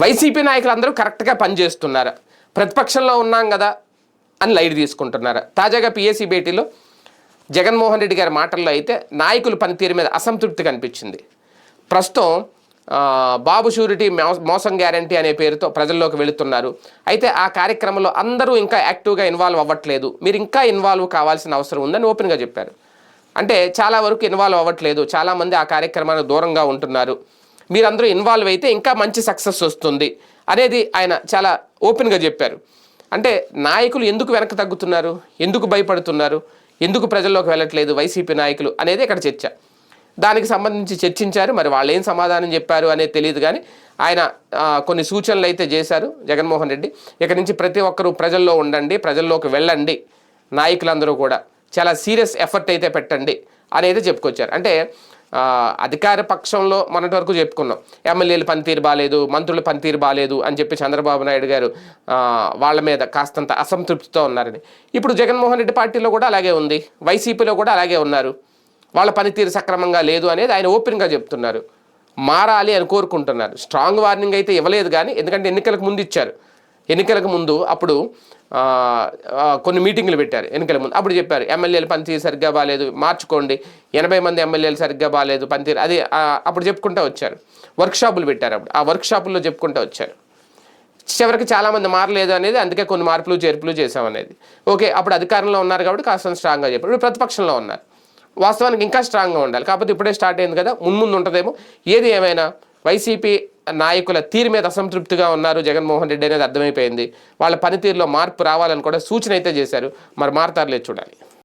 YCP నాయకులు అందరూ కరెక్ట్గా పనిచేస్తున్నారా. ప్రతిపక్షంలో ఉన్నాం కదా అని లైట్ తీసుకుంటున్నారా. తాజాగా పిఎస్సి భేటీలో జగన్మోహన్ రెడ్డి గారి మాటల్లో అయితే నాయకుల పనితీరు మీద అసంతృప్తి కనిపించింది. ప్రస్తుతం బాబు షూరిటీ మో- మోసం గ్యారంటీ అనే పేరుతో ప్రజల్లోకి వెళుతున్నారు. అయితే ఆ కార్యక్రమంలో అందరూ ఇంకా యాక్టివ్గా ఇన్వాల్వ్ అవ్వట్లేదు. మీరు ఇంకా ఇన్వాల్వ్ కావాల్సిన అవసరం ఉందని ఓపెన్గా చెప్పారు. అంటే చాలా వరకు ఇన్వాల్వ్ అవ్వట్లేదు. చాలామంది ఆ కార్యక్రమానికి దూరంగా ఉంటున్నారు. మీరందరూ ఇన్వాల్వ్ అయితే ఇంకా మంచి సక్సెస్ వస్తుంది. అనేది ఆయన చాలా ఓపెన్గా చెప్పారు. అంటే నాయకులు ఎందుకు వెనక్కి తగ్గుతున్నారు? ఎందుకు భయపడుతున్నారు? ఎందుకు ప్రజల్లోకి వెళ్ళట్లేదు? వైసీపీ నాయకులు అనేది ఇక్కడ చర్చ. దానికి సంబంధించి చర్చించారు. మరి వాళ్ళు ఏం సమాధానం చెప్పారు అనేది తెలియదు కానీ ఆయన కొన్ని సూచనలు అయితే చేశారు జగన్మోహన్ రెడ్డి. ఇక్కడి నుంచి ప్రతి ఒక్కరూ ప్రజల్లో ఉండండి ప్రజల్లోకి వెళ్ళండి నాయకులందరూ కూడా. చాలా సీరియస్ ఎఫర్ట్ అయితే పెట్టండి అనేది చెప్పుకొచ్చారు. అంటే అధికార పక్షంలో మొన్నటి వరకు చెప్పుకున్నాం. ఎమ్మెల్యేలు పనితీరు బాగాలేదు మంత్రులు పనితీరు బాగాలేదు అని చెప్పి చంద్రబాబు నాయుడు గారు వాళ్ళ మీద కాస్తంత అసంతృప్తితో ఉన్నారని. ఇప్పుడు జగన్మోహన్ రెడ్డి పార్టీలో కూడా అలాగే ఉంది. వైసీపీలో కూడా అలాగే ఉన్నారు. వాళ్ళ పనితీరు సక్రమంగా లేదు అనేది ఆయన ఓపెన్గా చెప్తున్నారు. మారాలి అని కోరుకుంటున్నారు. స్ట్రాంగ్ వార్నింగ్ అయితే ఇవ్వలేదు కానీ ఎందుకంటే ఎన్నికలకు ముందు ఇచ్చారు. ఎన్నికలకు ముందు అప్పుడు కొన్ని మీటింగ్లు పెట్టారు ఎన్నికల ముందు. అప్పుడు చెప్పారు ఎమ్మెల్యేలు పనితీరు సరిగ్గా బాగాలేదు మార్చుకోండి. ఎనభై మంది ఎమ్మెల్యేలు సరిగ్గా బాగాలేదు పనితీరు. అది అప్పుడు చెప్పుకుంటూ వచ్చారు. వర్క్షాపులు పెట్టారు అప్పుడు. ఆ వర్క్షాపుల్లో చెప్పుకుంటూ వచ్చారు. చివరికి చాలామంది మారలేదు అనేది అందుకే కొన్ని మార్పులు చేర్పులు చేసామనేది ఓకే అప్పుడు అధికారంలో ఉన్నారు కాబట్టి కాస్త స్ట్రాంగ్గా చెప్పారు. ఇప్పుడు ప్రతిపక్షంలో ఉన్నారు. వాస్తవానికి ఇంకా స్ట్రాంగ్గా ఉండాలి. కాకపోతే ఇప్పుడే స్టార్ట్ అయింది కదా మున్ముందు ఉంటుందేమో. ఏది ఏమైనా వైసీపీ నాయకుల తీరు మీద అసంతృప్తిగా ఉన్నారు జగన్మోహన్ రెడ్డి అనేది అర్థమైపోయింది. వాళ్ళ పనితీరులో మార్పు రావాలని కూడా సూచన అయితే చేశారు. మరి మారతారులేదు చూడాలి.